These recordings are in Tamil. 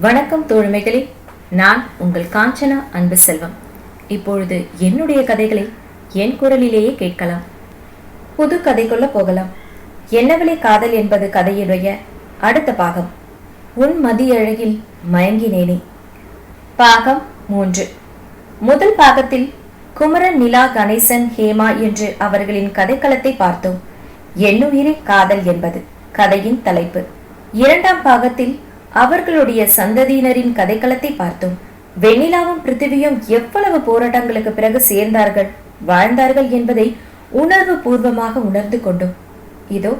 வணக்கம் தோழமைகளே. நான் உங்கள் காஞ்சனா அன்பு செல்வம் இப்பொழுது என்னுடைய கதைகளை என் குரலிலேயே கேட்கலாம். புது கதைக்குள்ள போகலாம். என்னவளே காதல் என்பது கதையுடைய அடுத்த பாகம். உன் மதியழகில் மயங்கினேனே. பாகம் மூன்று. முதல் பாகத்தில் குமரன் நிலா கணேசன் ஹேமா என்று அவர்களின் கதைக்களத்தை பார்த்தோம். என்னுயிரே காதல் என்பது கதையின் தலைப்பு. இரண்டாம் பாகத்தில் அவர்களுடைய சந்ததியினரின் கதைக்களத்தை பார்த்தோம். வெண்ணிலாவும் பிருத்திவியும் எவ்வளவு போராட்டங்களுக்கு பிறகு சேர்ந்தார்கள் வாழ்ந்தார்கள் என்பதை உணர்வு பூர்வமாக உணர்ந்து கொண்டோம். இதோ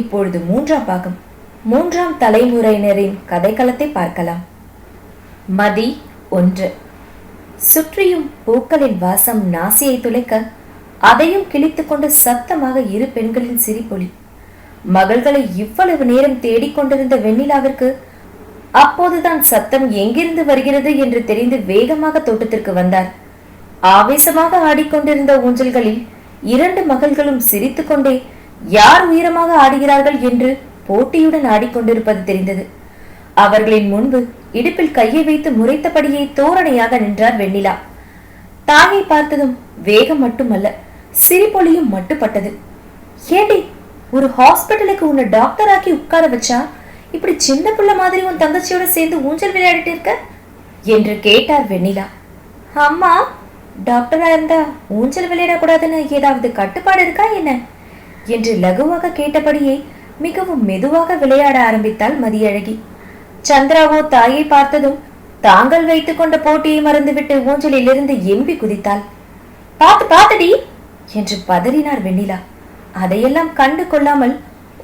இப்பொழுது மூன்றாம் பாகம். மூன்றாம் தலைமுறையினரின் கதைக்களத்தை பார்க்கலாம். மதி ஒன்று. சுற்றியும் பூக்களின் வாசம் நாசியை துளைக்க அதையும் கிழித்துக்கொண்டு சத்தமாக இரு பெண்களின் சிரிப்பொலி. மகள்களை இவ்வளவு நேரம் தேடிக்கொண்டிருந்த வெண்ணிலாவிற்கு அப்போதுதான் சத்தம் எங்கிருந்து வருகிறது என்று தெரிந்து வேகமாக தோட்டத்திற்கு வந்தார். ஆவேசமாக ஆடிக்கொண்டிருந்த ஊஞ்சல்களில் இரண்டு மகள்களும் சிரித்துக்கொண்டே யார் உயரமாக ஆடுகிறார்கள்? என்று போட்டியுடன் ஆடிக்கொண்டிருப்பது தெரிந்தது. அவர்களின் முன்பு இடுப்பில் கையை வைத்து முறைத்தபடியே தோரணையாக நின்றார் வெண்ணிலா. தாயை பார்த்ததும் வேகம் மட்டுமல்ல சிரிப்பொலியும் மட்டுப்பட்டது. ஏடி ஒரு ஹாஸ்பிட்டலுக்கு உன்னை டாக்டர் ஆக்கி உட்கார வச்சா? இப்படி சின்ன பிள்ளை மாதிரி உன் தங்கச்சியோட சேர்ந்து ஊஞ்சல் விளையாடிட்டு இருக்க? என்று கேட்டார் வெண்ணிலா. அம்மா டாக்டரா இருந்தா ஊஞ்சல் விளையாடக்கூடாதுன்னு ஏதாவது கட்டுப்பாடு இருக்கா என்ன? என்று லகுவாக கேட்டபடியே மிகவும் மெதுவாக விளையாட ஆரம்பித்தாள் மதியழகி. சந்திராவோ தாயை பார்த்ததும் தாங்கள் வைத்துக் கொண்ட போட்டியை மறந்துவிட்டு ஊஞ்சலிலிருந்து எம்பி குதித்தாள். பார்த்து பார்த்துடி! என்று பதறினார் வெண்ணிலா. அதையெல்லாம் கண்டு கொள்ளாமல்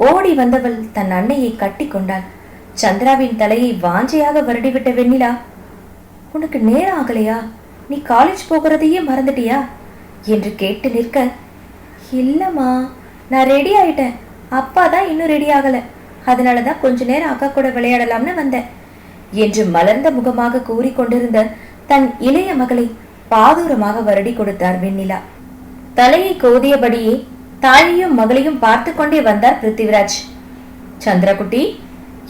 ஓடி வந்தவள் தன் அன்னையை கட்டி கொண்டாள். சந்திராவின் தலையை வாஞ்சையாக வருடிவிட்ட வெண்ணிலா உனக்கு நேரம் ஆகலையா? நீ காலேஜ் போகிறதையே மறந்துட்டியா? என்று கேட்டு நிற்க இல்லைம்மா நான் ரெடி ஆயிட்டேன். அப்பா தான் இன்னும் ரெடி ஆகல. அதனால தான் கொஞ்ச நேரம் அக்கா கூட விளையாடலாம்னு வந்தேன் என்று மலர்ந்த முகமாக கூறிக்கொண்டிருந்த தன் இளைய மகளை பாதூரமாக வருடி கொடுத்தார் வெண்ணிலா. தலையை கோதியபடியே தாயையும் மகளையும் பார்த்து கொண்டே வந்தார் பிருத்திவிராஜ். சந்திரகுட்டி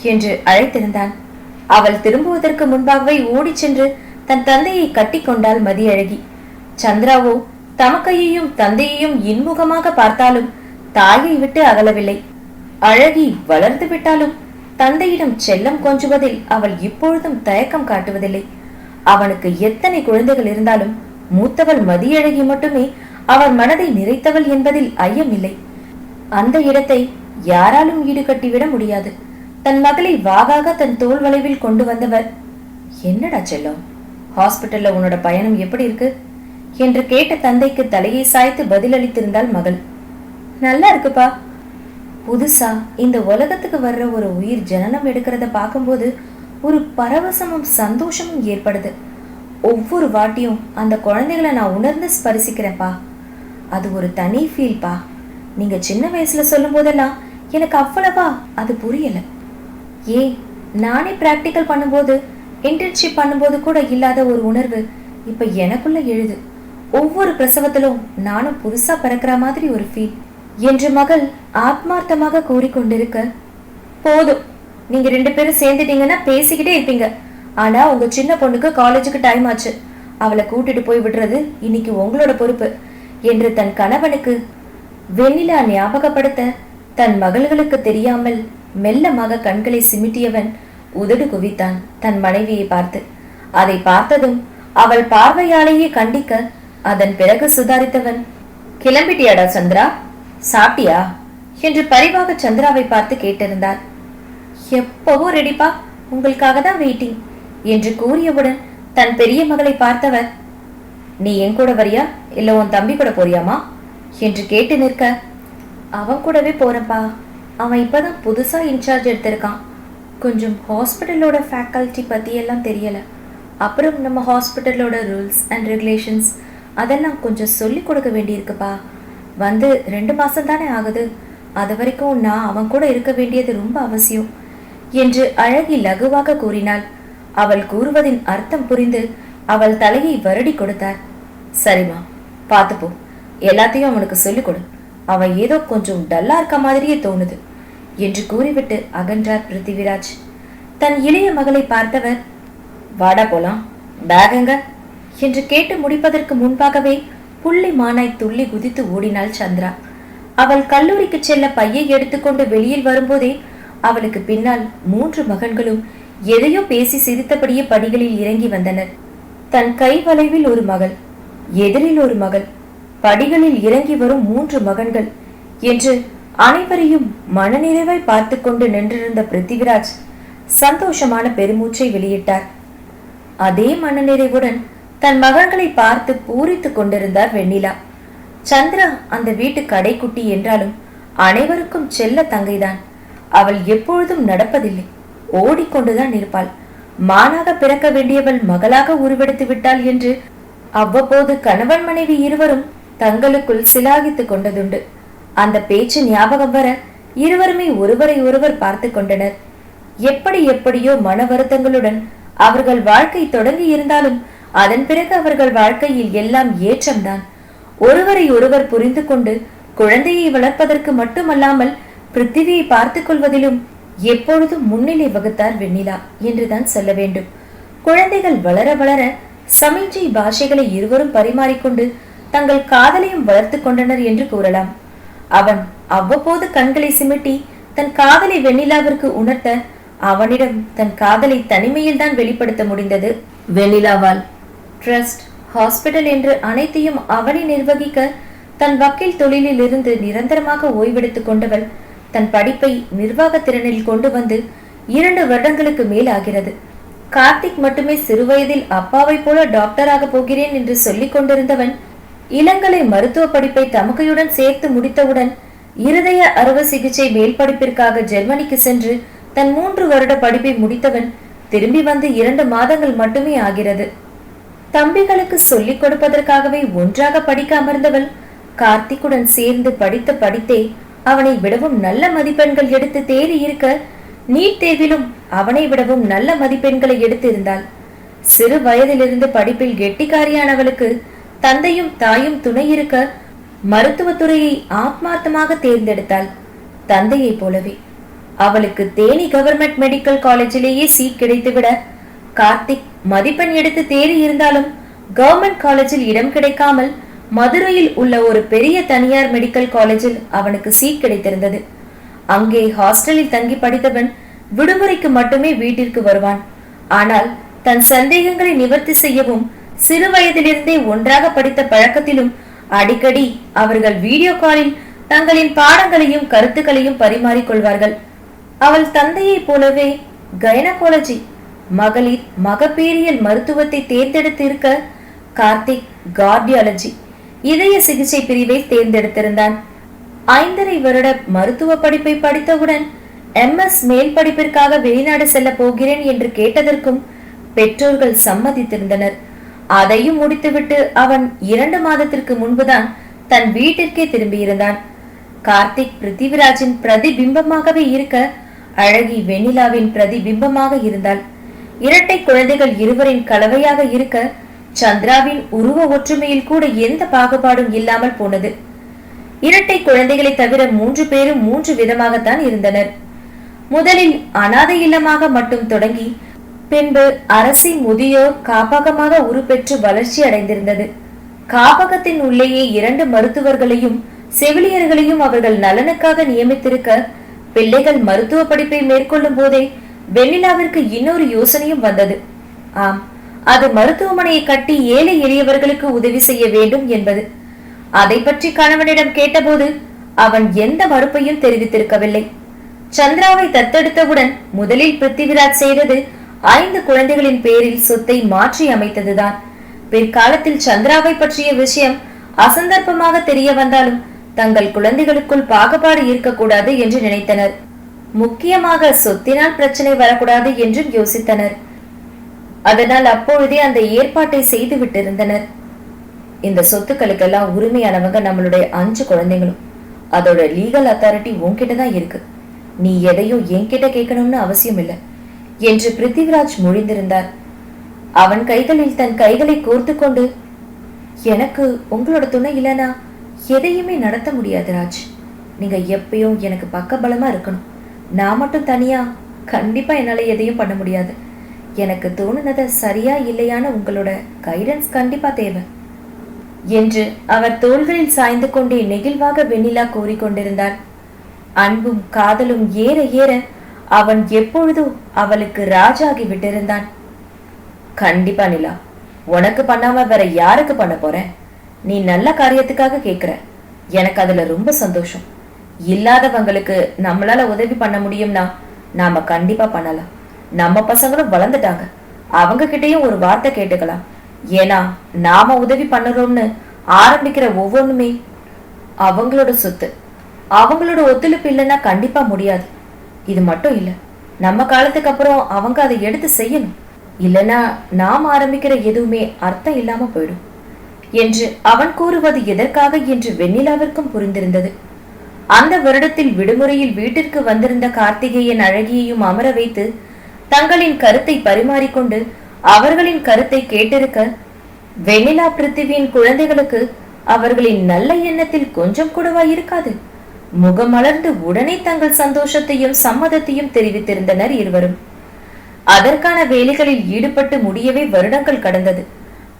என்று அழைத்திருந்தான். அவள் திரும்புவதற்கு முன்பாகவே ஓடிச் சென்று தன் தந்தையை கட்டி கட்டிக்கொண்டாள் மதியழகி. சந்திராவோ தமக்கையையும் தந்தையையும் இன்முகமாக பார்த்தாலும் தாயை விட்டு அகலவில்லை. அழகி வளர்ந்து விட்டாலும் தந்தையிடம் செல்லம் கொஞ்சுவதில் அவள் இப்பொழுதும் தயக்கம் காட்டுவதில்லை. அவனுக்கு எத்தனை குழந்தைகள் இருந்தாலும் மூத்தவள் மதியழகி மட்டுமே அவர் மனதை நிறைத்தவள் என்பதில் ஐயமில்லை. அந்த இடத்தை யாராலும் ஈடுகட்டிவிட முடியாது. தன் மகளை வாகாக தன் தோல் வளைவில் கொண்டு வந்தவர் என்னடா செல்லம் ஹாஸ்பிட்டல்ல உன்னோட பயணம் எப்படி இருக்கு? என்று கேட்ட தந்தைக்கு தலையை சாய்த்து பதிலளித்திருந்தாள் மகள். நல்லா இருக்குப்பா. புதுசா இந்த உலகத்துக்கு வர்ற ஒரு உயிர் ஜனனம் எடுக்கிறத பார்க்கும்போது ஒரு பரவசமும் சந்தோஷமும் ஏற்படுது. ஒவ்வொரு வாட்டியும் அந்த குழந்தைகளை நான் உணர்ந்து ஸ்பரிசிக்கிறேன்ப்பா. அது ஒரு தனி ஃபீல்ப்பா நீங்க சின்ன வயசுல சொல்லும் போதெல்லாம் எனக்கு அவ்வளவா அது புரியல. ஏன்? நானே ப்ராக்டிக்கல் பண்ணும்போது இன்டர்ன்ஷிப் பண்ணும்போது கூட இல்லாத ஒரு உணர்வு இப்ப எனக்குள்ள எழுது. ஒவ்வொரு பிரசவத்திலும் நானும் புதுசா பிறக்கிற மாதிரி ஒரு ஃபீல் என்று மகள் ஆத்மார்த்தமாக கூறிக்கொண்டிருக்க போதும். நீங்க ரெண்டு பேரும் சேர்ந்துட்டீங்கன்னா பேசிக்கிட்டே இருப்பீங்க. ஆனா உங்க சின்ன பொண்ணுக்கு காலேஜுக்கு டைம் ஆச்சு. அவளை கூட்டிட்டு போய் விடுறது இன்னைக்கு உங்களோட பொறுப்பு. என்று தன் கணவனுக்கு வெண்ணிலா ஞாபகப்படுத்த தன் மகள்களுக்கு தெரியாமல் மெல்லமாக கண்களை சிமிட்டியவன் உதடு குவித்தான் தன் மனைவியை பார்த்து. அதை பார்த்ததும் அவள் பார்வையாலேயே கண்டிக்க அதன் பிறகு சுதாரித்தவன் கிளம்பிட்டியாடா சந்திரா? சாப்பிட்டியா? என்று பரிவாக சந்திராவை பார்த்து கேட்டிருந்தார் எப்பவும் ரெடிப்பா உங்களுக்காக தான் வெயிட்டிங் என்று கூறியவுடன் தன் பெரிய மகளை பார்த்தவர் நீ என் கூட வரியா? இல்லை உன் தம்பி கூட போறியாமா? என்று கேட்டு நிற்க அவன் கூடவே போறப்பா அவன் இப்போதான் புதுசாக இன்சார்ஜ் எடுத்திருக்கான். கொஞ்சம் ஹாஸ்பிட்டலோட ஃபேக்கல்ட்டி பற்றியெல்லாம் எல்லாம் அப்புறம் நம்ம ஹாஸ்பிட்டலோட ரூல்ஸ் அண்ட் ரெகுலேஷன்ஸ் அதெல்லாம் கொஞ்சம் சொல்லி கொடுக்க வேண்டியிருக்குப்பா. வந்து ரெண்டு மாதம் தானே ஆகுது. அது வரைக்கும் நான் அவன் கூட இருக்க வேண்டியது ரொம்ப அவசியம் என்று அழகி லகுவாக கூறினாள். அவள் கூறுவதின் அர்த்தம் புரிந்து அவள் தலையை வருடி கொடுத்தார். சரிம்மா பார்த்துப்போ எல்லாத்தையும் அவனுக்கு சொல்லிக் கொடு. அவன் ஏதோ கொஞ்சம் டல்லா இருக்க மாதிரியே தோணுது என்று கூறிவிட்டு அகன்றார் பிருத்திவிராஜ் தன் இளைய மகளை பார்த்தவர் வாடா போலாம் பேகங்க என்று கேட்டு முடிப்பதற்கு முன்பாகவே புள்ளி மானாய் துள்ளி குதித்து ஓடினாள் சந்திரா. அவள் கல்லூரிக்கு செல்ல பையை எடுத்துக்கொண்டு வெளியில் வரும்போதே அவளுக்கு பின்னால் மூன்று மகன்களும் எதையோ பேசி சிரித்தபடியே படிகளில் இறங்கி வந்தனர். தன் கை வளைவில் ஒரு மகள் எதிரில் ஒரு மகள் படிகளில் இறங்கி வரும் மூன்று மகன்கள் என்று அனைவரையும் மனநிறைவை பார்த்து கொண்டு நின்றிருந்த பிருத்திவிராஜ் சந்தோஷமான பெருமூச்சை வெளியிட்டார். அதே மனநிறைவுடன் தன் மகன்களை பார்த்து பூரித்துக் கொண்டிருந்தார் வெண்ணிலா. சந்திரா அந்த வீட்டு கடைக்குட்டி என்றாலும் அனைவருக்கும் செல்ல தங்கைதான். அவள் எப்பொழுதும் நடப்பதில்லை. ஓடிக்கொண்டுதான் இருப்பாள். மானாக பிறக்க வேண்டியவள் மகளாக உருவெடுத்து விட்டாள் என்று அவ்வப்போது கணவன் மனைவி இருவரும் தங்களுக்குள் சிலாகித்துக் கொண்டதுண்டு. அந்த பேச்சு ஞாபகம் வர இருவருமே ஒருவரை ஒருவர் பார்த்து கொண்டனர். எப்படி எப்படியோ மன வருத்தங்களுடன் அவர்கள் வாழ்க்கை தொடங்கி இருந்தாலும் அதன் பிறகு அவர்கள் வாழ்க்கையில் எல்லாம் ஏற்றம்தான். ஒருவரை ஒருவர் புரிந்து கொண்டு குழந்தையை வளர்ப்பதற்கு மட்டுமல்லாமல் பிருத்திவியை பார்த்துக் கொள்வதிலும் எப்பொழுதும் முன்னிலை வகுத்தார் வெண்ணிலா என்றுதான் சொல்ல வேண்டும். குழந்தைகள் வளர வளர சமிஞ்சை பாஷைகளை இருவரும் பரிமாறிக்கொண்டு தங்கள் காதலையும் வளர்த்துக் கொண்டனர் என்று கூறலாம். அவன் அவ்வப்போது கண்களை சிமிட்டி தன் காதலை வெண்ணிலாவிற்கு உணர்த்த அவனிடம் தன் காதலை தனிமையில் தான் வெளிப்படுத்த முடிந்தது. வெண்ணிலாவால். ட்ரஸ்ட் ஹாஸ்பிடல் என்று அனைத்தையும் அவனை நிர்வகிக்க தன் வக்கீல் தொழிலில் இருந்து நிரந்தரமாக ஓய்வெடுத்துக் கொண்டவள் தன் படிப்பை நிர்வாக திறனில் கொண்டு வந்து இரண்டு வருடங்களுக்கு மேல் ஆகிறது கார்த்திக் மட்டுமே சிறுவயதில் அப்பாவை போல டாக்டராக போகிறேன் என்று சொல்லிக் கொண்டிருந்தவன் இளங்கலை மருத்துவ படிப்பை தமக்கையுடன் சேர்த்து முடித்தவுடன் இருதய அறுவை சிகிச்சை மேல் படிப்பிற்காக ஜெர்மனிக்கு சென்று தன் மூன்று வருட படிப்பை முடித்தவன் திரும்பி வந்து இரண்டு மாதங்கள் மட்டுமே ஆகிறது. தம்பிகளுக்கு சொல்லிக் கொடுப்பதற்காகவே ஒன்றாக படிக்க அமர்ந்தவள் கார்த்திக்குடன் சேர்ந்து படித்த படித்தே அவனை விடவும் நல்ல மதிப்பெண்கள் எடுத்து தேறி இருக்க நீட் தேர்விலும் அவனை விடவும் நல்ல மதிப்பெண்களை எடுத்திருந்தாள். சிறு வயதிலிருந்து படிப்பில் கெட்டிக்காரியானவளுக்கு தந்தையும் தாயும் துணை இருக்க மருத்துவத்துறையை ஆத்மார்த்தமாக தேர்ந்தெடுத்தாள். தந்தையைப் போலவே. அவளுக்கு தேனி கவர்மெண்ட் மெடிக்கல் காலேஜிலேயே சீட் கிடைத்துவிட கார்த்திக் மதிப்பெண் எடுத்து தேறி இருந்தாலும் கவர்மெண்ட் காலேஜில் இடம் கிடைக்காமல் மதுரையில் உள்ள ஒரு பெரிய தனியார் மெடிக்கல் காலேஜில் அவனுக்கு சீட் கிடைத்திருந்தது. அங்கே ஹாஸ்டலில் தங்கி படித்தவன் விடுமுறைக்கு மட்டுமே வீட்டிற்கு வருவான். ஆனால் தன் சந்தேகங்களை நிவர்த்தி செய்யவும் சிறு வயதிலிருந்தே ஒன்றாக படித்த பழக்கத்திலும் அடிக்கடி அவர்கள் வீடியோ காலில் தங்களின் பாடங்களையும் கருத்துக்களையும் பரிமாறிக்கொள்வார்கள் அவள் தந்தையைப் போலவே கைனகாலஜி மகளிர் மகப்பேரியல் மருத்துவத்தை தேர்ந்தெடுத்திருக்க கார்த்திக் கார்டியாலஜி இதய சிகிச்சை பிரிவை தேர்ந்தெடுத்திருந்தான். ஐந்தரை வருட மருத்துவ படிப்பை படித்தவுடன் எம்எஸ் மேல் படிப்பிற்காக வெளிநாடு செல்ல போகிறேன் என்று கேட்டதற்கும் பெற்றோர்கள் சம்மதித்திருந்தனர். அதையும் முடித்துவிட்டு அவன் இரண்டு மாதத்திற்கு முன்புதான் தன் வீட்டிற்கே திரும்பியிருந்தான். கார்த்திக் பிருத்திவிராஜின் பிரதிபிம்பமாகவே இருக்க அழகி வெண்ணிலாவின் பிரதிபிம்பமாக இருந்தாள். இரட்டை குழந்தைகள் இருவரின் கலவையாக இருக்க சந்திராவின் உருவ ஒற்றுமையில் கூட எந்த பாகுபாடும் இல்லாமல் போனது. இரட்டை குழந்தைகளை தவிர மூன்று பேரும் மூன்று விதமாகத்தான் இருந்தனர். முதலில் அனாதை இல்லமாக மட்டும் தொடங்கி பின்பு அரசின் முதியோர் காப்பகமாக உருப்பெற்று வளர்ச்சி அடைந்திருந்தது. காப்பகத்தின் உள்ளேயே இரண்டு மருத்துவர்களையும் செவிலியர்களையும் அவர்கள் நலனுக்காக நியமித்திருக்க பிள்ளைகள் மருத்துவ படிப்பை மேற்கொள்ளும் போதே வெண்ணிலாவிற்கு இன்னொரு யோசனையும் வந்தது. ஆம் அது மருத்துவமனையை கட்டி ஏழை எளியவர்களுக்கு உதவி செய்ய வேண்டும் என்பது. அதை பற்றி கணவனிடம் கேட்டபோது அவன் எந்த மறுப்பையும் தெரிவித்திருக்கவில்லை. சந்திராவை தத்தெடுத்தவுடன் முதலில் பிருத்திவிராஜ் செய்தது ஐந்து குழந்தைகளின் பேரில் சொத்தை மாற்றி அமைத்ததுதான். பிற்காலத்தில் சந்திராவை பற்றிய விஷயம் அசந்தர்ப்பமாக தெரிய வந்தாலும் தங்கள் குழந்தைகளுக்குள் பாகுபாடு இருக்கக்கூடாது என்று நினைத்தனர். முக்கியமாக சொத்தினால் பிரச்சனை வரக்கூடாது என்றும் யோசித்தனர். அதனால் அப்பொழுதே அந்த ஏற்பாட்டை செய்து விட்டிருந்தனர் இந்த சொத்துக்களுக்கெல்லாம் உரிமையானவங்க நம்மளுடைய அஞ்சு குழந்தைங்களும். அதோட லீகல் அத்தாரிட்டி உன்கிட்ட தான் இருக்கு. நீ எதையும் என்கிட்ட கேட்கணும்னு அவசியம் இல்லை. என்று பிருத்திவிராஜ் மொழிந்திருந்தார். அவன் கைகளில் தன் கைகளை கோர்த்து கொண்டு எனக்கு உங்களோட துணை இல்லைனா எதையுமே நடத்த முடியாது ராஜ். நீங்க எப்பயும் எனக்கு பக்கபலமா இருக்கணும். நான் மட்டும் தனியா கண்டிப்பா என்னால எதையும் பண்ண முடியாது. எனக்கு தோணுனதை சரியா இல்லையான உங்களோட கைடன்ஸ் கண்டிப்பா தேவை. என்று அவர் தோள்களில் சாய்ந்து கொண்டே நெகிழ்வாக வெண்ணிலா கூறிக்கொண்டிருந்தாள் அன்பும் காதலும் ஏற ஏற அவன் எப்பொழுதோ அவளுக்கு ராஜாகி விட்டிருந்தான். கண்டிப்பா நிலா உனக்கு பண்ணாம வேற யாருக்கு பண்ண போறேன் நீ நல்ல காரியத்துக்காக கேக்குற. எனக்கு அதுல ரொம்ப சந்தோஷம். இல்லாதவங்களுக்கு நம்மளால உதவி பண்ண முடியும்னா நாம கண்டிப்பா பண்ணலாம். நம்ம பசங்களும் வளர்ந்துட்டாங்க. அவங்க கிட்டயும் ஒரு வார்த்தை கேட்டுக்கலாம். ஏன்னா நாம உதவி பண்ணுறோம்னு ஆரம்பிக்கிற ஒவ்வொன்றுமே அவங்களோட சொத்து. அவங்களோட ஒத்துழைப்பு இல்லைன்னா கண்டிப்பா முடியாது. இது மட்டும் இல்ல நம்ம காலத்துக்கு அப்புறம் அவங்க அதை எடுத்து செய்யணும். இல்லைன்னா நாம் ஆரம்பிக்கிற எதுவுமே அர்த்தம் இல்லாம போயிடும். என்று அவன் கூறுவது எதற்காக என்று வெண்ணிலாவிற்கும் புரிந்திருந்தது. அந்த வருடத்தில் விடுமுறையில் வீட்டிற்கு வந்திருந்த கார்த்திகேயன் அழகியையும் அமர வைத்து தங்களின் கருத்தை பரிமாறிக்கொண்டு அவர்களின் கருத்தை கேட்டிருக்க வெண்ணிலா பிருத்திவியின் குழந்தைகளுக்கு அவர்களின் நல்ல எண்ணத்தில் கொஞ்சம் கூடவா இருக்காது. முகமலர்ந்து உடனே தங்கள் சந்தோஷத்தையும் சம்மதத்தையும் தெரிவித்திருந்தனர் இருவரும். அதற்கான வேலைகளில் ஈடுபட்டு முடியவே வருடங்கள் கடந்தது.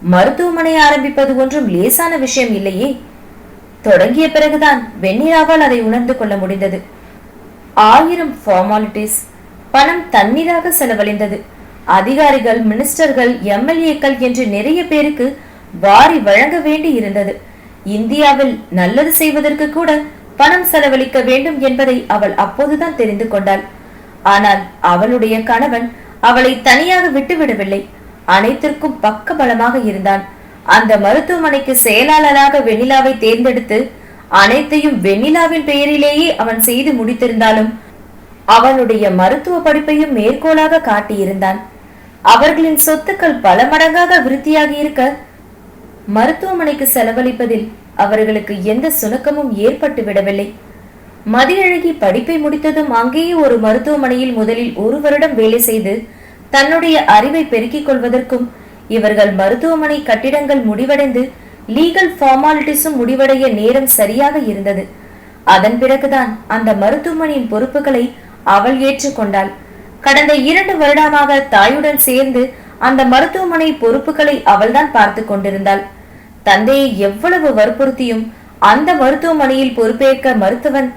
மருத்துவமனை ஆரம்பிப்பது ஒன்றும் லேசான விஷயம் இல்லையே. தொடங்கிய பிறகுதான் வெண்ணிலாவால் அதை உணர்ந்து கொள்ள முடிந்தது. ஆயிரம் ஃபார்மாலிட்டிஸ் பணம் தண்ணீராக செலவழிந்தது. அதிகாரிகள் மினிஸ்டர்கள் எம்எல்ஏக்கள் என்று நிறைய பேருக்கு வாரி வழங்க வேண்டி இருந்தது. இந்தியாவில் நல்லது செய்வதற்கு கூட பணம் செலவழிக்க வேண்டும் என்பதை அவள் அப்போதுதான் தெரிந்து கொண்டாள். ஆனால் அவளுடைய கணவன் அவளை தனியாக விட்டுவிடவில்லை. அனைத்திற்கும் பக்க பலமாக இருந்தான். அந்த மருத்துவமனைக்கு செயலாளராக வெண்ணிலாவை தேர்ந்தெடுத்து அனைத்தையும் வெண்ணிலாவின் பெயரிலேயே அவன் செய்து முடித்திருந்தாலும் அவனுடைய மருத்துவ படிப்பையும் மேற்கோளாக காட்டியிருந்தான். அவர்களின் சொத்துக்கள் பல மடங்காக விருத்தியாகி இருக்க மருத்துவமனைக்கு செலவழிப்பதில் அவர்களுக்கு எந்த சுணக்கமும் ஏற்பட்டு விடவில்லை மதியழகி படிப்பை முடித்ததும் அங்கேயே ஒரு மருத்துவமனையில் முதலில் ஒரு வருடம் வேலை செய்து தன்னுடைய அறிவை பெருக்கிக் கொள்வதற்கும் இவர்கள் மருத்துவமனை கட்டிடங்கள் முடிவடைந்து லீகல் ஃபார்மாலிட்டிஸும் முடிவடைய நேரம் சரியாக இருந்தது. அதன் பிறகுதான் அந்த மருத்துவமனையின் பொறுப்புகளை அவள் ஏற்றுக்கொண்டாள். கடந்த இரண்டு வருடமாக தாயுடன் சேர்ந்து அந்த மருத்துவமனை பொறுப்புகளை அவள்தான் பார்த்து கொண்டிருந்தாள். தந்தையை எவ்வளவு வற்புறுத்தியும் அந்த மருத்துவமனையில் பொறுப்பேற்க மருத்துவன்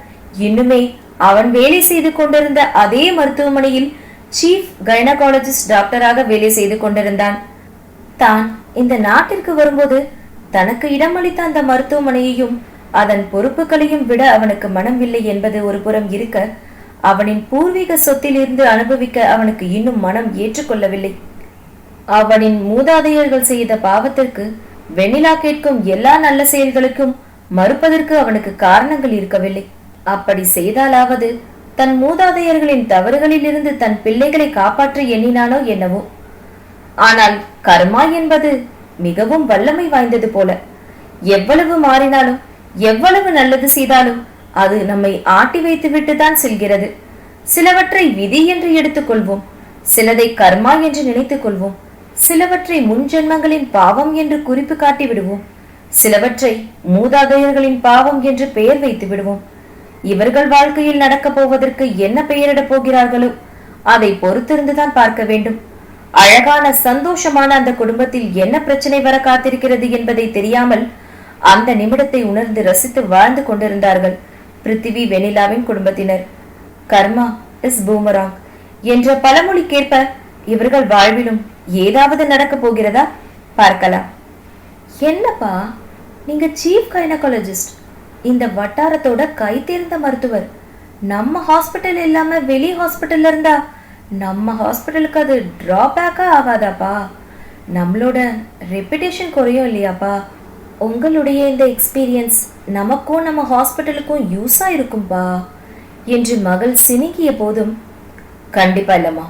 இன்னுமே அவன் வேலை செய்து கொண்டிருந்த அதே மருத்துவமனையில் சீஃப் கைனகாலஜிஸ்ட் டாக்டராக வேலை செய்து கொண்டிருந்தான். தான் இந்த நாட்டிற்கு வரும்போது தனக்கு இடமளித்த அந்த மருத்துவமனையையும் அதன் பொறுப்புகளையும் விட அவனுக்கு மனமில்லை என்பது ஒரு புறம் இருக்க அவனின் பூர்வீக சொத்திலிருந்து அனுபவிக்க அவனுக்கு இன்னும் மனம் ஏற்றுக்கொள்ளவில்லை. அவனின் மூதாதையர்கள் செய்த பாவத்திற்கு வெண்ணிலா கேட்கும் எல்லா நல்ல செயல்களுக்கும் மறுப்பதற்கு அவனுக்கு காரணங்கள் இருக்கவில்லை. அப்படி செய்தாலாவது தன் மூதாதையர்களின் தவறுகளிலிருந்து தன் பிள்ளைகளை காப்பாற்ற எண்ணினானோ என்னவோ. ஆனால் கர்மா என்பது மிகவும் வல்லமை வாய்ந்தது போல. எவ்வளவு மாறினாலும் எவ்வளவு நல்லது செய்தாலும் அது நம்மை ஆட்டி வைத்துவிட்டு தான் செல்கிறது. சிலவற்றை விதி என்று எடுத்துக்கொள்வோம். சிலதை கர்மா என்று நினைத்துக் கொள்வோம். சிலவற்றை முன் ஜென்மங்களின் பாவம் என்று குறிப்பு காட்டி விடுவோம். சிலவற்றை மூதாதையர்களின் பாவம் என்று பெயர் வைத்து விடுவோம். இவர்கள் வாழ்க்கையில் நடக்கப் போவதற்கு என்ன பெயரிடப் போகிறார்களோ அதை பொறுத்திருந்துதான் பார்க்க வேண்டும். அழகான சந்தோஷமான அந்த குடும்பத்தில் என்ன பிரச்சனை வர காத்திருக்கிறது என்பதை தெரியாமல் அந்த நிமிடத்தை உணர்ந்து ரசித்து வாழ்ந்து கொண்டிருந்தார்கள். பிருத்திவி வெனிலாவின் குடும்பத்தினர். கர்மா இஸ் பூமராங் என்ற பழமொழிக்கேற்ப இவர்கள் வாழ்விலும் ஏதாவது நடக்கப் போகிறதா? பார்க்கலாம். என்னப்பா நீங்க சீஃப் கைனகாலஜிஸ்ட் இந்த வட்டாரத்தோட கை தேர்ந்த மருத்துவர். நம்ம ஹாஸ்பிட்டல் இல்லாம வெளி ஹாஸ்பிட்டல்ல இருந்தா நம்ம ஹாஸ்பிட்டலுக்கு அது டிராபேக்கா ஆகாதாப்பா. நம்மளோட ரெப்புடேஷன் குறையும் இல்லையாப்பா. உங்களுடைய இந்த எக்ஸ்பீரியன்ஸ் நமக்கும் நம்ம ஹாஸ்பிட்டலுக்கும் யூஸாக இருக்கும்பா? என்று மகள் சினிக்கிய போதும் கண்டிப்பா இல்லம்மா.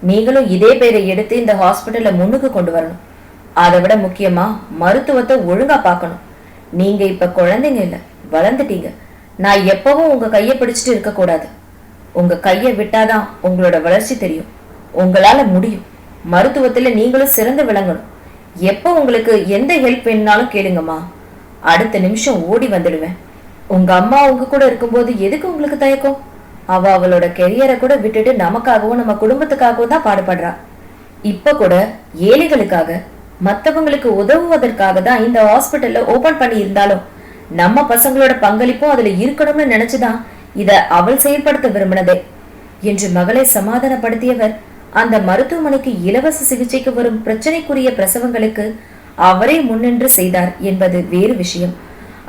நீங்களும் இதே பேரை எடுத்து இந்த ஹாஸ்பிட்டல்ல முன்னுக்கு கொண்டு வரணும். அதை விட முக்கியமா மருத்துவத்தை ஒழுங்கா பார்க்கணும். நீங்க இப்ப குழந்தைங்க இல்லை வளர்ந்துட்டீங்க. நான் எப்பவும் உங்க கையை பிடிச்சிட்டு இருக்க கூடாது உங்க கையை விட்டாதான் உங்களோட வளர்ச்சி தெரியும். உங்களால முடியும். மருத்துவத்துல நீங்களும் சிறந்து விளங்கணும். எப்போ உங்களுக்கு எந்த ஹெல்ப் வேணும்னாலும் கேளுங்கம்மா. அடுத்த நிமிஷம் ஓடி வந்துடுவேன். உங்க அம்மா உங்க கூட இருக்கும்போது எதுக்கு உங்களுக்கு தயக்கம்? அவ அவளோட கெரியரை கூட விட்டுட்டு நமக்காகவும் நம்ம குடும்பத்துக்காகவும் தான் பாடுபடுறா. இப்ப கூட ஏழைகளுக்காக மத்தவங்களுக்கு உதவுவதற்காக தான் இந்த ஹாஸ்பிட்டல்ல ஓபன் பண்ணி இருந்தாலும் நம்ம பசங்களோட பங்களிப்பும் அதுல இருக்கணும்னு நினைச்சுதான் இத அவள் செயல்படுத்த விரும்பினதே. என்று மகளை சமாதானப்படுத்தியவர் அந்த மருத்துவமனைக்கு இலவச சிகிச்சைக்கு வரும் பிரச்சனைக்குரிய பிரசவங்களுக்கு அவரே முன்னின்று செய்தார் என்பது வேறு விஷயம்.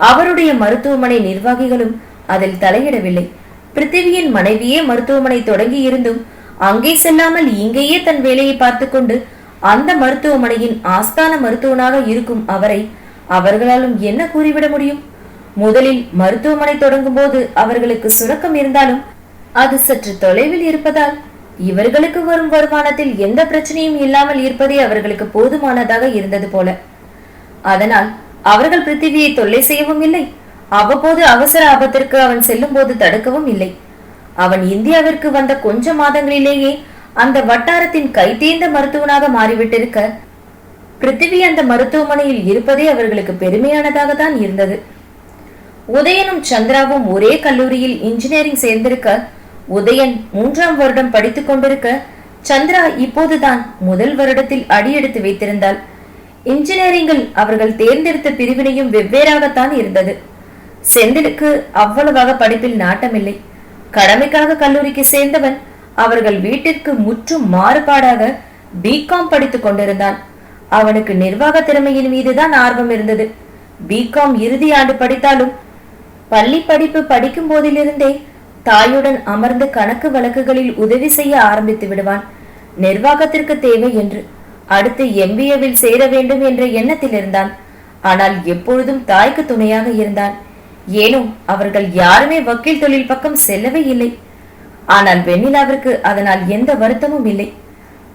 அவருடைய மருத்துவமனை நிர்வாகிகளும் அதில் தலையிடவில்லை. பிருத்திவியின் மனைவியே மருத்துவமனை தொடங்கி இருந்தும் அங்கே செல்லாமல் இங்கேயே தன் வேலையை பார்த்து கொண்டு அந்த மருத்துவமனையின் ஆஸ்தான மருத்துவனாக இருக்கும் அவரை அவர்களாலும் என்ன கூறிவிட முடியும்? முதலில் மருத்துவமனை தொடங்கும் போது அவர்களுக்கு சுரக்கம் இருந்தாலும் அது சற்று தொலைவில் இருப்பதால் இவர்களுக்கு வரும் வருமானத்தில் எந்த பிரச்சனையும் இல்லாமல் இருப்பதே அவர்களுக்கு போதுமானதாக இருந்தது போல. அதனால் அவர்கள் பிருத்திவியை தொல்லை செய்யவும் இல்லை. அவ்வப்போது அவசர ஆபத்திற்கு அவன் செல்லும் போது தடுக்கவும் இல்லை. அவன் இந்தியாவிற்கு வந்த கொஞ்ச மாதங்களிலேயே அந்த வட்டாரத்தின் கைதேர்ந்த மருத்துவனாக மாறிவிட்டிருக்க பிருத்திவி அந்த மருத்துவமனையில் இருப்பதே அவர்களுக்கு பெருமையானதாக தான் இருந்தது. உதயனும் சந்திராவும் ஒரே கல்லூரியில் இன்ஜினியரிங் சேர்ந்திருக்க உதயன் மூன்றாம் வருடம் படித்துக் கொண்டிருக்க சந்திரா இப்போதுதான் முதல் வருடத்தில் அடியெடுத்து வைத்திருந்தாள். இன்ஜினியரிங்கில் அவர்கள் தேர்ந்தெடுத்த பிரிவினையும் வெவ்வேறாகத்தான் இருந்தது. செந்திலுக்கு அவ்வளவாக படிப்பில் நாட்டமில்லை. கடமைக்காக கல்லூரிக்கு சேர்ந்தவன் அவர்கள் வீட்டிற்கு முற்றும் மாறுபாடாக பிகாம் படித்துக் கொண்டிருந்தான். அவனுக்கு நிர்வாக திறமையின் மீதுதான் ஆர்வம் இருந்தது. பிகாம் இறுதி ஆண்டு படித்தாலும் பள்ளி படிப்பு படிக்கும் போதிலிருந்தே தாயுடன் அமர்ந்து கணக்கு வழக்குகளில் உதவி செய்ய ஆரம்பித்து விடுவான். நிர்வாகத்திற்கு தேவை என்று. அடுத்து எம்பிஏவில் சேர வேண்டும் என்ற எண்ணத்தில் இருந்தான். ஆனால் எப்பொழுதும் தாய்க்கு துணையாக இருந்தான். ஏனோ அவர்கள் யாருமே வக்கீல் தொழில் பக்கம் செல்லவே இல்லை. ஆனால் வெண்ணிலாவிற்கு அதனால் எந்த வருத்தமும் இல்லை.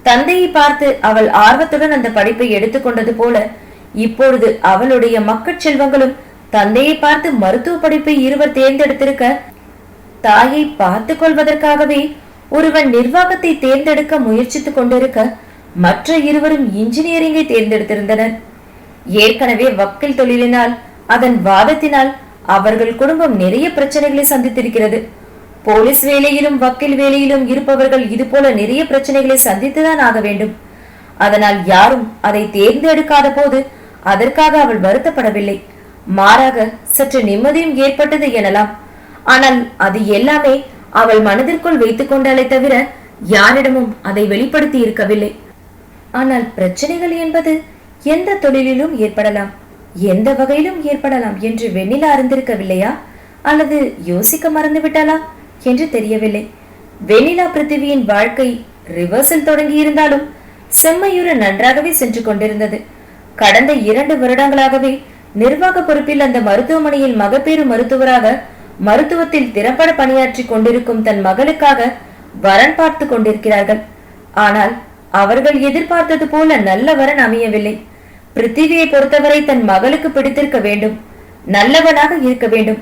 தந்தையை பார்த்து அவள் ஆர்வத்துடன் அந்த படிப்பை எடுத்துக்கொண்டது போல இப்பொழுது அவளுடைய மக்கள் செல்வங்களும் தந்தையை பார்த்து மருத்துவ படிப்பை இருவர் தேர்ந்தெடுத்திருக்க தாயை பார்த்துக் கொள்வதற்காகவே ஒருவன் நிர்வாகத்தை தேர்ந்தெடுக்க முயற்சித்துக் கொண்டிருக்க மற்ற இருவரும் இன்ஜினியரிங்கை தேர்ந்தெடுத்திருந்தனர். ஏற்கனவே வக்கீல் தொழிலினால் அதன் வாதத்தினால் அவர்கள் குடும்பம் நிறைய பிரச்சனைகளை சந்தித்திருக்கிறது. போலீஸ் வேலையிலும் வக்கீல் வேலையிலும் இருப்பவர்கள் இது போல நிறைய பிரச்சனைகளை சந்தித்துதான் ஆக வேண்டும். அதனால் யாரும் அதை தேர்ந்தெடுக்காத போது அதற்காக அவள் வருத்தப்படவில்லை. மாறாக சற்று நிம்மதியும் ஏற்பட்டது எனலாம். ஆனால் அது எல்லாமே அவள் மனதிற்குள் வைத்துக் கொண்டாலே தவிர யாரிடமும் அதை வெளிப்படுத்தி இருக்கவில்லை ஆனால் பிரச்சனைகள் என்பது எந்த தொழிலிலும் ஏற்படலாம் எந்த வகையிலும் ஏற்படலாம் என்று வெண்ணிலா அறிந்திருக்கவில்லையா? அல்லது யோசிக்க மறந்து விட்டாளா என்று தெரியவில்லை. வெண்ணிலா பிருத்திவியின் வாழ்க்கை ரிவர்ஸில் தொடங்கி இருந்தாலும் செம்மையுற நன்றாகவே சென்று கொண்டிருந்தது. கடந்த இரண்டு வருடங்களாகவே நிர்வாக பொறுப்பில் அந்த மருத்துவமனையில் மகப்பேறு மருத்துவராக மருத்துவத்தில் திறம்பட பணியாற்றி கொண்டிருக்கும் தன் மகளுக்காக வரன் பார்த்து கொண்டிருக்கிறார்கள். ஆனால் அவர்கள் எதிர்பார்த்தது போல நல்ல வரன் அமையவில்லை. பிருத்திவியை பொறுத்தவரை தன் மகளுக்கு பிடித்திருக்க வேண்டும். நல்லவனாக இருக்க வேண்டும்.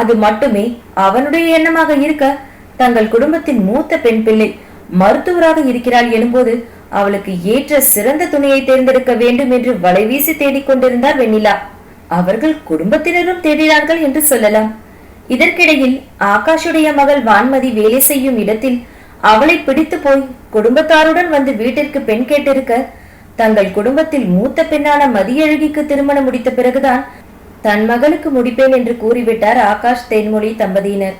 அது மட்டுமே அவனுடைய எண்ணமாக இருக்க தங்கள் குடும்பத்தின் மூத்த பெண் பிள்ளை மருத்துவராக இருக்கிறாள் எனும்போது அவளுக்கு ஏற்ற சிறந்த துணையை தேர்ந்தெடுக்க வேண்டும் என்று வலைவீசி தேடிக் கொண்டிருந்தார் வெண்ணிலா. அவர்கள் குடும்பத்தினரும் தேடினார்கள் என்று சொல்லலாம். இதற்கிடையில் ஆகாஷுடைய மகள் வான்மதி வேலை செய்யும் இடத்தில் அவளை பிடித்து போய் குடும்பத்தாருடன் வந்து வீட்டிற்கு பெண் கேட்டிருக்க தங்கள் குடும்பத்தில் மூத்த பெண்ணான மதியழகிக்கு திருமணம் முடித்த பிறகுதான் தன் மகளுக்கு முடிப்பேன் என்று கூறிவிட்டார் ஆகாஷ் தென்மொழி தம்பதியினர்.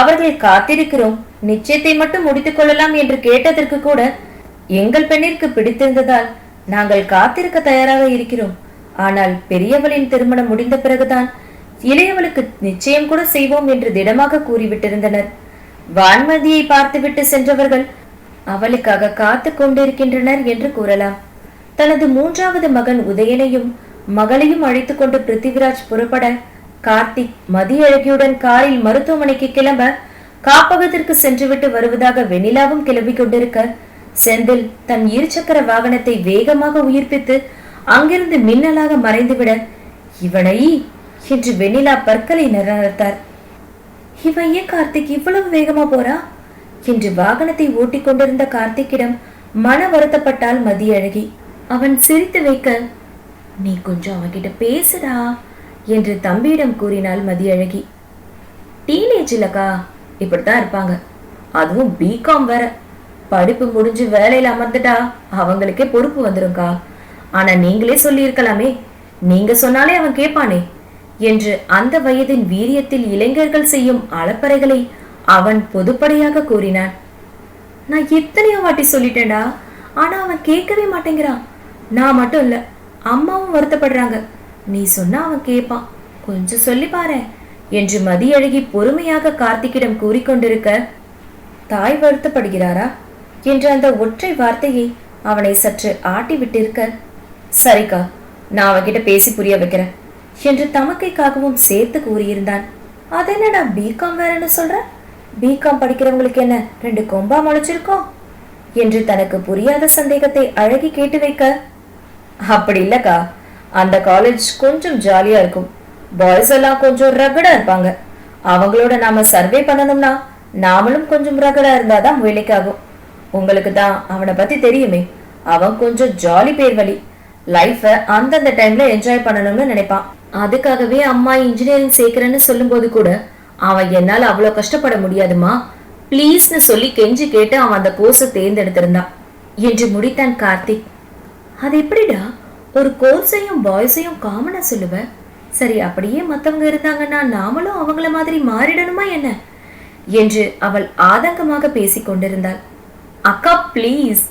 அவர்கள் காத்திருக்கிறோம். நிச்சயத்தை மட்டும் முடித்துக் கொள்ளலாம் என்று கேட்டதற்கு கூட எங்கள் பெண்ணிற்கு பிடித்திருந்ததால் நாங்கள் காத்திருக்க தயாராக இருக்கிறோம். ஆனால் பெரியவளின் திருமணம் முடிந்த பிறகுதான் இளையவளுக்கு நிச்சயம் கூட செய்வோம் என்று திடமாக கூறிவிட்டிருந்தனர். வான்மதியை பார்த்துவிட்டு சென்றவர்கள் அவளுக்காக காத்து கொண்டிருக்கின்றனர் என்று கூறலாம். தனது மூன்றாவது மகன் உதயனையும் மகளையும் அழைத்துக் கொண்டு பிருத்திவிராஜ் புறப்பட கார்த்திக் மதியழகியுடன் காரில் மருத்துவமனைக்கு கிளம்ப காப்பகத்திற்கு சென்றுவிட்டு வருவதாக வெண்ணிலாவும் கிளம்பிக் கொண்டிருக்க செந்தில் தன் இருசக்கர வாகனத்தை வேகமாக உயிர்ப்பித்து அங்கிருந்து மின்னலாக மறைந்துவிட இவனை என்று வெண்ணிலா பற்களை நிறத்தார் இவன் ஏன் கார்த்திக் இவ்வளவு வேகமா போறா? என்று வாகனத்தை ஓட்டிக் கொண்டிருந்த கார்த்திக்கிடம் மன வருத்தப்பட்டால் மதியழகி அவன் சிரித்து வைக்க நீ கொஞ்சம் அவன்கிட்ட பேசுடா என்று தம்பியிடம் கூறினாள் மதியழகி டீனேஜ் இல்லக்கா இப்படித்தான் இருப்பாங்க. அதுவும் பிகாம் வேற. படிப்பு முடிஞ்சு வேலையில் அமர்ந்துட்டா அவங்களுக்கே பொறுப்பு வந்துரும்க்கா. ஆனா நீங்களே சொல்லியிருக்கலாமே. நீங்க சொன்னாலே அவன் கேட்பானே. என்று அந்த வயதின் வீரியத்தில் இளைஞர்கள் செய்யும் அளப்பறைகளை அவன் பொதுப்படையாக கூறினான். நான் எத்தனையோ வாட்டி சொல்லிட்டேன்டா ஆனா அவன் கேட்கவே மாட்டேங்கிறான். நான் மட்டும் இல்ல அம்மாவும் வருத்தப்படுறாங்க. நீ சொன்னா அவன் கேட்பான் கொஞ்சம் சொல்லி பாரு என்று மதியழகி பொறுமையாக கார்த்திக்கிடம் கூறிக்கொண்டிருக்க தாய் வருத்தப்படுகிறாரா? என்ற அந்த ஒற்றை வார்த்தையை அவனை சற்று ஆட்டி விட்டிருக்க சரிக்கா நான் அவகிட்ட பேசி புரிய வைக்கிறேன். என்று தமக்கைக்காகவும் சேர்த்து கூறியிருந்தான். அதென்னடா பிகாம் வேறன்னு சொல்ற? பிகாம் படிக்கிறவங்களுக்கு என்ன ரெண்டு கொம்பா முளைச்சிருக்கோம்? என்று தனக்கு புரியாத சந்தேகத்தை அழகி கேட்டு வைக்க அப்படி இல்லக்கா. அந்த காலேஜ் கொஞ்சம் ஜாலியா இருக்கும். பாய்ஸ் எல்லாம் கொஞ்சம் ரகடா இருப்பாங்க. அவங்களோட நாம சர்வே பண்ணணும்னா நாமளும் கொஞ்சம் ரகடா இருந்தாதான் வேலைக்காகும். உங்களுக்கு தான் அவனை பத்தி தெரியுமே. அவன் கொஞ்சம் ஜாலி பேர் வழி. லைஃப அந்தந்த டைம்ல என்ஜாய் பண்ணணும்னு நினைப்பான். அதுக்காகவே அம்மா இன்ஜினியரிங் சேர்க்கிறேன்னு சொல்லும்போது கூட அவன் என்னால அவ்வளோ கஷ்டப்பட முடியாதுமா? ப்ளீஸ்னு சொல்லி கெஞ்சி கேட்டு அவன் அந்த கோர்ஸை தேர்ந்தெடுத்திருந்தான். என்று முடித்தான் கார்த்திக். அது எப்படிடா? ஒரு கோர்ஸையும் பாய்ஸையும் காமனாக சொல்லுவ? சரி அப்படியே மத்தவங்க இருந்தாங்கன்னா நாமளும் அவங்கள மாதிரி மாறிடணுமா என்ன? என்று அவள் ஆதங்கமாக பேசிக் கொண்டிருந்தாள். அக்கா ப்ளீஸ்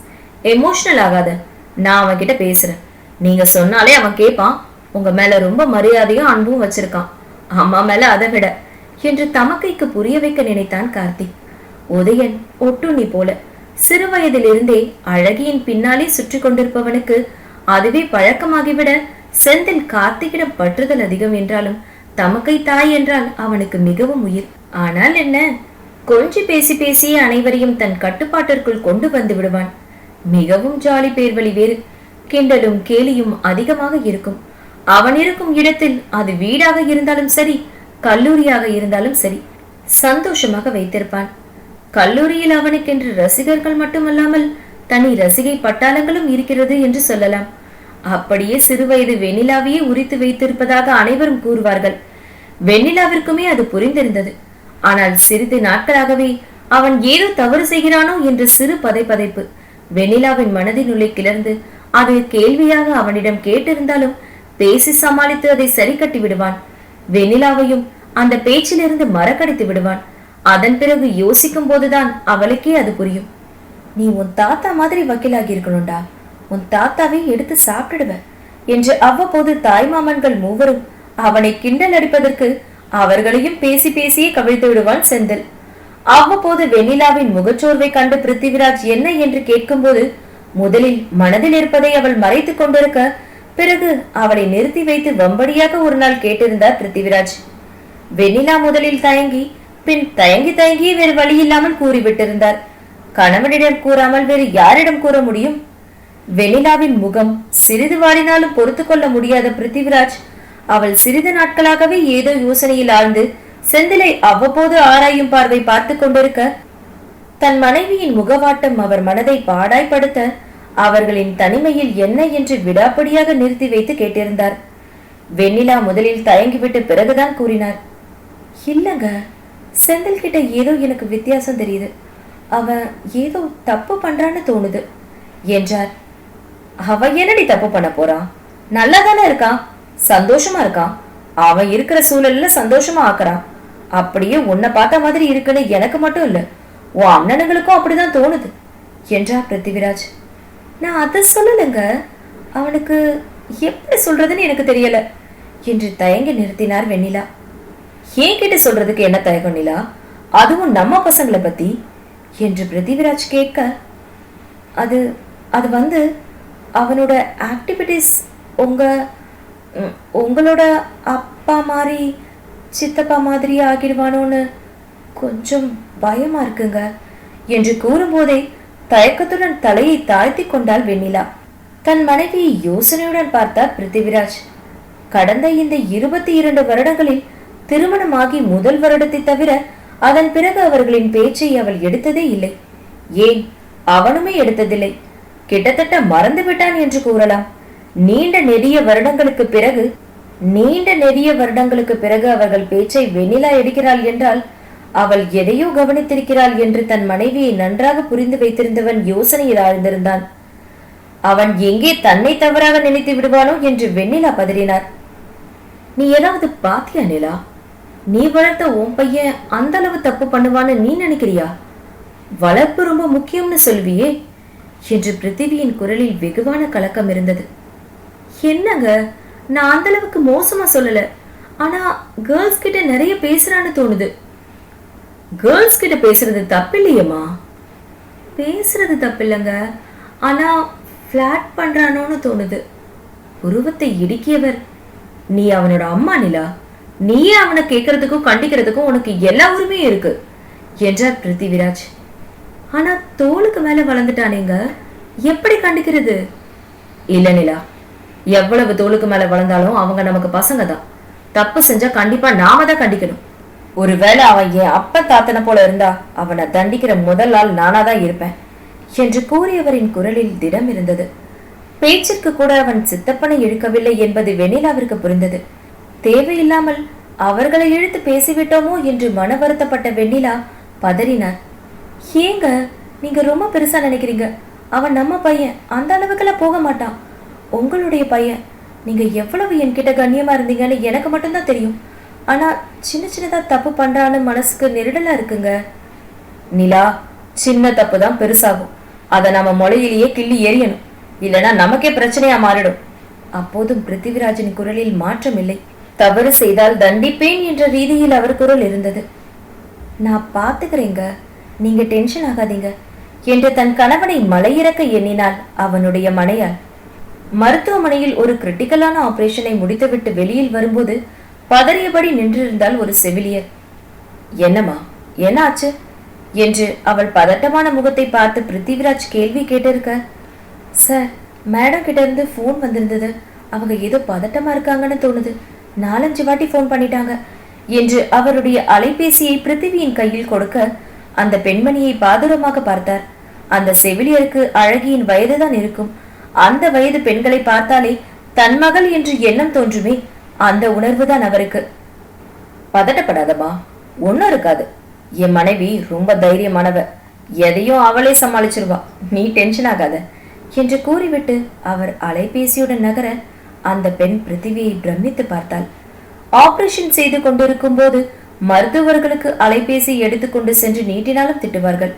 எமோஷனல் ஆகாத. நான் அவன்கிட்ட பேசுறேன். நீங்க சொன்னாலே அவன் கேட்பான் உங்க மேல ரொம்ப மரியாதையும் அன்பும் வச்சிருக்கான். அம்மா மேல அதை விட. என்று தமக்கைக்கு புரிய வைக்க நினைத்தான் கார்த்தி. உதயன் ஒட்டுண்ணி போல சிறு வயதிலிருந்தே அழகியின் பின்னாலே சுற்றி கொண்டிருப்பவனுக்கு அதுவே பழக்கமாகிவிட செந்தில் கார்த்திகிடம் பற்றுதல் அதிகம் என்றாலும் தமக்கை தாய் என்றால் அவனுக்கு மிகவும் உயிர். ஆனால் என்ன? கொஞ்சி பேசி பேசி அனைவரையும் தன் கட்டுப்பாட்டிற்குள் கொண்டு வந்து விடுவான். மிகவும் ஜாலி பேர்வழி வேறு. கிண்டலும் கேலியும் அதிகமாக இருக்கும். அவன் இருக்கும் இடத்தில் அது வீடாக இருந்தாலும் சரி கல்லூரியாக இருந்தாலும் சரி சந்தோஷமாக வைத்திருப்பான். கல்லூரியில் அவனுக்கென்று ரசிகர்கள் மட்டுமல்லாமல் தனி ரசிகை பட்டாளங்களும் இருக்கிறது என்று சொல்லலாம். அப்படியே சிறுவயது வெண்ணிலாவையே உரித்து வைத்திருப்பதாக அனைவரும் கூறுவார்கள். வெண்ணிலாவிற்குமே அது புரிந்திருந்தது. ஆனால் சிறிது நாட்களாகவே அவன் ஏதோ தவறு செய்கிறானோ என்ற சிறு பதைப்பதைப்பு வெண்ணிலாவின் மனதினுள்ளே கிளர்ந்து அது கேள்வியாக அவனிடம் கேட்டிருந்தாலும் பேசி சமாளித்து அதை சரி கட்டி விடுவான். வெண்ணிலாவையும் அந்த பேச்சிலிருந்து மறக்கடித்து விடுவான். அதன் பிறகு யோசிக்கும் போதுதான் அவளுக்கே அது புரியும். நீ உன் தாத்தா மாதிரி வக்கீலாகி இருக்கணும்டா. உன் தாத்தாவை எடுத்து சாப்பிடுவ என்று அவ்வப்போது தாய்மாமன்கள் மூவரும் அவனை கிண்டல் அடிப்பதற்கு அவர்களையும் பேசி பேசியே கவிழ்த்து விடுவான் செந்தில். அவ்வப்போது வெண்ணிலாவின் முகச்சோர்வை கண்டு பிருத்திவிராஜ் என்ன என்று கேட்கும்போது முதலில் மனதில் இருப்பதை அவள் மறைத்துக் கொண்டிருக்க பிறகு அவளை நிறுத்தி வைத்து வம்படியாக ஒரு நாள் கேட்டிருந்தார் பிருத்திவிராஜ். வெண்ணிலா முதலில் தயங்கி பின் தயங்கி தயங்கி வேறு வழி இல்லாமல் கூறிவிட்டிருந்தார். கணவனிடம் கூறாமல் வேறு யாரிடம் கூற முடியும்? வெண்ணிலாவின் முகம் சிறிது வாடினாலும் பொறுத்து கொள்ள முடியாத பிருத்திவிராஜ் அவள் சிறிது நாட்களாகவே ஏதோ யோசனையில் ஆழ்ந்து செந்திலை அவ்வப்போது ஆராயும் பார்வை பார்த்து கொண்டிருக்க தன் மனைவியின் முகவாட்டம் அவர் மனதை பாடாய்படுத்த அவர்களின் தனிமையில் என்ன என்று விடாப்படியாக நிறுத்தி வைத்து கேட்டிருந்தார். வெண்ணிலா முதலில் தயங்கிவிட்டு பிறகுதான் கூறினார். இல்லங்க செந்தில் கிட்ட ஏதோ எனக்கு வித்தியாசம் தெரியுது. அவன் ஏதோ தப்பு பண்றான்னு தோணுது என்றார். அவன் என்னடி தப்பு பண்ண போறான் நல்லா தானே இருக்கான் சந்தோஷமா இருக்கான் அவன் இருக்கிற சூழல்ல சந்தோஷமா ஆக்குறான் அப்படியே உன்னை பார்த்த மாதிரி இருக்குன்னு எனக்கு மட்டும் இல்ல உன் அண்ணனுங்களுக்கும் அப்படிதான் தோணுது என்றார் பிருத்திவிராஜ். நான் அதை சொல்லலைங்க. அவனுக்கு எப்படி சொல்றதுன்னு எனக்கு தெரியல. என்று தயங்கி நிறுத்தினார் வெண்ணிலா. ஏன் கிட்ட சொல்றதுக்கு என்ன தயக்கம் நிலா அதுவும் நம்ம பசங்களை பத்தி? என்று பிருத்திவிராஜ் கேட்க அது அது வந்து அவனோட ஆக்டிவிட்டீஸ் உங்க உங்களோட அப்பா மாதிரி சித்தப்பா மாதிரி ஆகிடுவானோன்னு கொஞ்சம் பயமா இருக்குங்க. என்று கூறும்போதே தயக்கத்துடன் தலையை தாழ்த்தி கொண்டாள் வெண்ணிலா. தன் மனைவியை யோசனையுடன் பார்த்தார் பிருத்திவிராஜ். கடந்த இந்த இருபத்தி இரண்டு வருடங்களில் திருமணமாகி முதல் வருடத்தை தவிர அதன் பிறகு அவர்களின் பேச்சை அவள் எடுத்ததே இல்லை. ஏன்? அவனுமே எடுத்ததில்லை. கிட்டத்தட்ட மறந்து விட்டான் என்று கூறலாம். நீண்ட நெடிய வருடங்களுக்கு பிறகு நீண்ட நெடிய வருடங்களுக்கு பிறகு அவர்கள் பேச்சை வெண்ணிலா எடுக்கிறாள் என்றால் அவள் எதையோ கவனித்திருக்கிறாள் என்று தன் மனைவியை நன்றாக புரிந்து வைத்திருந்தவன் யோசனையில் ஆழ்ந்திருந்தான். அவன் எங்கே தன்னை தவறாக நினைத்து விடுவானோ என்று வெண்ணிலா பதறினார். நீ ஏதாவது பாத்தியா நிலா? நீ வளர்த்த உன் பையன் அந்த அளவு தப்பு பண்ணுவான்னு நீ நினைக்கிறியா? வளர்ப்பு ரொம்ப முக்கியம்னு சொல்வியே என்று பிருத்திவியின் குரலில் வெகுவான கலக்கம் இருந்தது. என்னங்க? நான் அந்த அளவுக்கு மோசமா சொல்லல. ஆனா கேர்ள்ஸ் கிட்ட நிறைய பேசுறான்னு தோணுது. கேர்ள்ஸ் கிட்ட பேசுறது தப்பு இல்லையம்மா பேசுறது தப்பு இல்லைங்க ஆனா ஃபிளாட் பண்றானோன்னு தோணுது. உருவத்தை இடுக்கியவர். நீ அவனோட அம்மா நிலா. நீயே அவனை கேட்கறதுக்கும் கண்டிக்கிறதுக்கும் உனக்கு எல்லா உரிமையும் இருக்கு என்றார் பிருத்திவிராஜ். ஆனா தோளுக்கு மேல வளர்ந்துட்டானேங்க. எப்படி கண்டிக்கிறது? இல்ல நிலா. எவ்வளவு தோளுக்கு மேல வளர்ந்தாலும் அவங்க நமக்கு பசங்க தான். தப்பு செஞ்சா கண்டிப்பா நாம தான் கண்டிக்கணும். ஒருவேளை அவன் என் அப்ப தாத்தனை போல இருந்தா அவனை தண்டிக்கிற முதல் ஆள் நானா தான் இருப்பேன் என்று கூறியவரின் குரலில் திடம் இருந்தது. பேச்சிற்கு கூட அவன் சித்தப்பனை இழுக்கவில்லை என்பது வெண்ணிலாவிற்கு புரிந்தது. தேவையில்லாமல் அவர்களை இழுத்து பேசிவிட்டோமோ என்று மன வருத்தப்பட்ட வெண்ணிலா பதறினார். ஏங்க நீங்க ரொம்ப பெருசா நினைக்கிறீங்க. அவன் நம்ம பையன் அந்த அளவுக்கெல்லாம் போக மாட்டான். உங்களுடைய பையன் நீங்க எவ்வளவு என்கிட்ட கண்ணியமா இருந்தீங்கன்னு எனக்கு மட்டும்தான் தெரியும். ஆனா சின்ன சின்னதா தப்பு பண்ணுறான்னு மனசுக்கு நெருடலா இருக்குங்க. நிலா சின்ன தப்பு தான் பெருசாகும். அதை நம்ம மொழையிலேயே கிள்ளி எறியணும். இல்லனா நமக்கே பிரச்சனையா மாறிடும். அப்போதும் பிருத்திவிராஜின் குரலில் மாற்றம் இல்லை. தவறு செய்தால் தண்டிப்பேன் என்ற ரீதியில் அவர் குரல் இருந்தது. நான் பாத்துக்கிறேங்க நீங்க டென்ஷன் ஆகாதீங்க. என்று தன் கணவனை மலையிறக்க எண்ணினாள் அவனுடைய மனையாள். மருத்துவமனையில் ஒரு கிரிட்டிக்கலான ஆபரேஷனை முடித்துவிட்டு வெளியில் வரும்போது பதறியபடி நின்றிருந்தாள் ஒரு செவிலியர். என்னம்மா என்ன ஆச்சு என்று அவள் பதட்டமான முகத்தை பார்த்து பிருத்திவிராஜ் கேள்வி கேட்டிருக்க. சார் மேடம் கிட்ட இருந்து ஃபோன் வந்திருந்தது. அவங்க ஏதோ பதட்டமா இருக்காங்கன்னு தோணுது. நாலஞ்சு வாட்டி ஃபோன் பண்ணிட்டாங்க. என்று அவருடைய அலைபேசியை பிருத்திவியின் கையில் கொடுக்க அந்த பெண்மணியை பாதுரமாக பார்த்தார். அந்த செவிலியருக்கு அழகியின் வயதுதான் இருக்கும். அந்த வயது பெண்களை பார்த்தாலே தன் மகள் என்று எண்ணம் தோன்றுமே. அந்த உணர்வுதான் அவருக்கு. பதட்டப்படாதம்மா ஒன்றும் இருக்காது. என் மனைவி ரொம்ப தைரியமானவ. எதையும் அவளே சமாளிச்சிருவா. நீ டென்ஷன் ஆகாத. என்று கூறிவிட்டு அவர் அலைபேசியுடன் நகர அந்த பெண் பிருத்திவியை பிரமித்து பார்த்தாள். ஆபரேஷன் செய்து கொண்டிருக்கும் போது மருத்துவர்களுக்கு அலைபேசி எடுத்துக்கொண்டு சென்று நீட்டினாலும் திட்டுவார்கள்.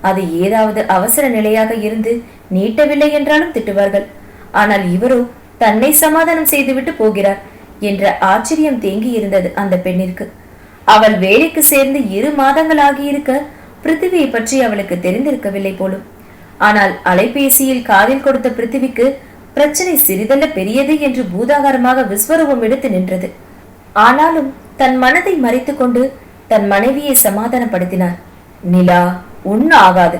அது ஏதாவது அவசர நிலையாக இருந்து நீட்டவில்லை என்றாலும் திட்டுவார்கள். ஆனால் இவரோ தன்னை சமாதானம் செய்துவிட்டு போகிறார். என்ற ஆச்சரியம் தேங்கி இருந்தது அந்த பெண்ணிற்கு. அவள் வேலைக்கு சேர்ந்து இரு மாதங்கள் ஆகியிருக்க பிருத்திவியை பற்றி அவளுக்கு தெரிந்திருக்கவில்லை போலும். ஆனால் அலைபேசியில் காதில் கொடுத்த பிருத்திவிக்கு பிரச்சனை சிறிதல்ல பெரியது என்று பூதாகாரமாக விஸ்வரூபம் எடுத்து நின்றது. ஆனாலும் தன் மனதை மறைத்து கொண்டு தன் மனைவியை சமாதானப்படுத்தினார். நிலா ஒன்னும் ஆகாது.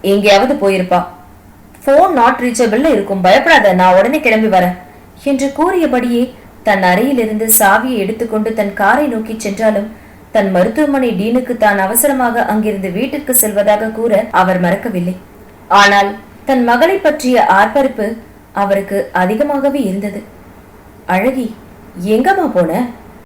எங்கேயாவது போயிருப்பா. போன் நாட் ரீச்சபிள்ல இருக்கும். பயப்படாத. நான் உடனே கிளம்பி வரேன் என்று கூறியபடியே தன் அறையிலிருந்து சாவியை எடுத்துக்கொண்டு தன் காரை நோக்கி சென்றாலும் தன் மருத்துவமனை டீனுக்கு தான் அவசரமாக அங்கிருந்து வீட்டிற்கு செல்வதாக கூற அவர் மறக்கவில்லை. ஆனால் தன் மகளை பற்றிய ஆர்ப்பரிப்பு அவருக்கு அதிகமாகவே இருந்தது. அழகி எங்கம்மா போன?